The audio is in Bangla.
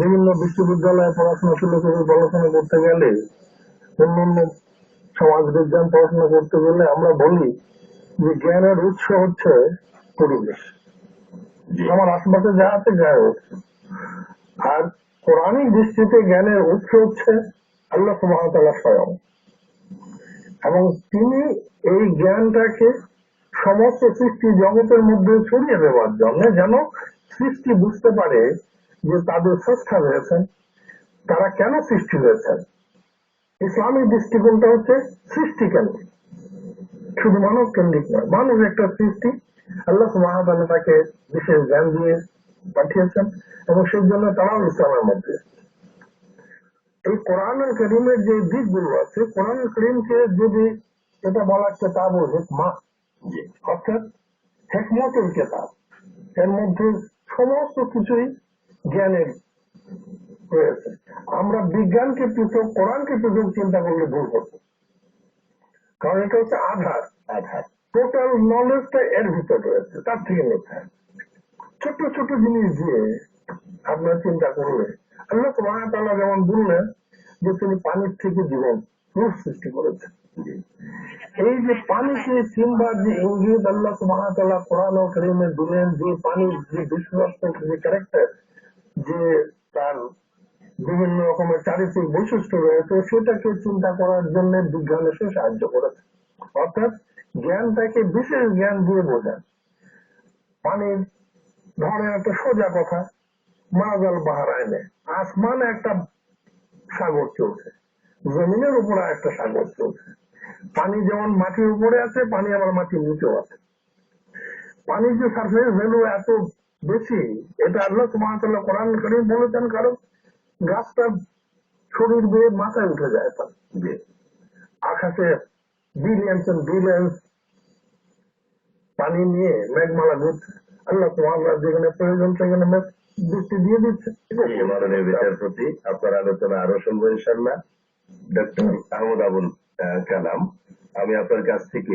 বিভিন্ন বিশ্ববিদ্যালয়ে পড়াশোনা শুরু করে পড়াশোনা করতে গেলে অন্যান্য সমাজ বিজ্ঞান পড়াশোনা করতে গেলে আমরা বলি যে জ্ঞানের উৎস হচ্ছে পরিবেশ। আমার আশেপাশে যা আছে জ্ঞানের উৎস আর কোরআনিক দৃষ্টিতে জ্ঞানের উৎস হচ্ছে আল্লাহ সুবহানাহু স্বয়ং। এবং তিনি এই জ্ঞানটাকে সমস্ত সৃষ্টি জগতের মধ্যে ছড়িয়ে দেওয়ার জন্য যেন সৃষ্টি বুঝতে পারে যে তাদের স্রষ্টা রয়েছেন, তারা কেন সৃষ্টি হয়েছেন ইসলামিক দৃষ্টিকোণটা হচ্ছে সৃষ্টি কেন? শুধু মানব কেন্দ্রিক নয় মানুষ একটা সৃষ্টি। আল্লাহ সুবহানাহু তাকে বিশেষ জ্ঞান দিয়ে পাঠিয়েছেন এবং সেই জন্য তারাও ইসলামের মধ্যে। এই কোরআনুল করিমের যে দিকগুলো আছে, কোরআনুল করিমকে যদি এটা বলা কেতাব ও হেকমা, জি, অর্থাৎ হেকমতের কেতাব। এর মধ্যে সমস্ত কিছুই জ্ঞানের রয়েছে। আমরা বিজ্ঞানকে পৃথক কোরআনকে পৃথক চিন্তা করলে ভুল হতো। কারণ এটা হচ্ছে আধার। আধার। টোটাল নলেজটা এর ভিতর রয়েছে তার থেকে নিতে। ছোট ছোট জিনিস দিয়ে আপনার চিন্তা করলে আল্লাহ সুবহানাহু যেমন বললেন যে তিনি পানির থেকে জীবন এই যে পানিকে যে ইঙ্গিত আল্লাহ ও কারিমে দিলেন যে পানির যে ক্যারেক্টার যে তার বিভিন্ন রকমের চারিত্রিক বৈশিষ্ট্য রয়েছে, সেটাকে চিন্তা করার জন্য বিজ্ঞান এসে সাহায্য করেছে। অর্থাৎ জ্ঞানটাকে বিশেষ জ্ঞান দিয়ে বোঝায়। পানির ধরেন একটা সোজা কথা, মাজাল বাহার আইনে আসমানে একটা সাগর চলছে। জমিনের উপরে একটা চলছে। পানি যেমন মাটির উপরে আছে, পানি আবার মাটির নিচেও আছে। পানির যে সারফেস ভ্যালু এত বেশি, এটা আল্লাহ সুবহানাহু কোরআন করিম বলেছেন, কারণ গাছটা শরীর বেয়ে মাথায় উঠে যায় জি আকাশে বিলিয়ন্স বিলিয়ন্স পানি নিয়ে মেঘমালা ঘুরছে। আল্লাহ তোমার যেখানে প্রয়োজন সেখানে বৃষ্টি দিয়ে দিচ্ছে। বিচারপতি, আপনার আলোচনা আরও শুনব ইনশাল্লাহ ডক্টর আহমদ আবুল কালাম। আমি আপনার কাছ থেকে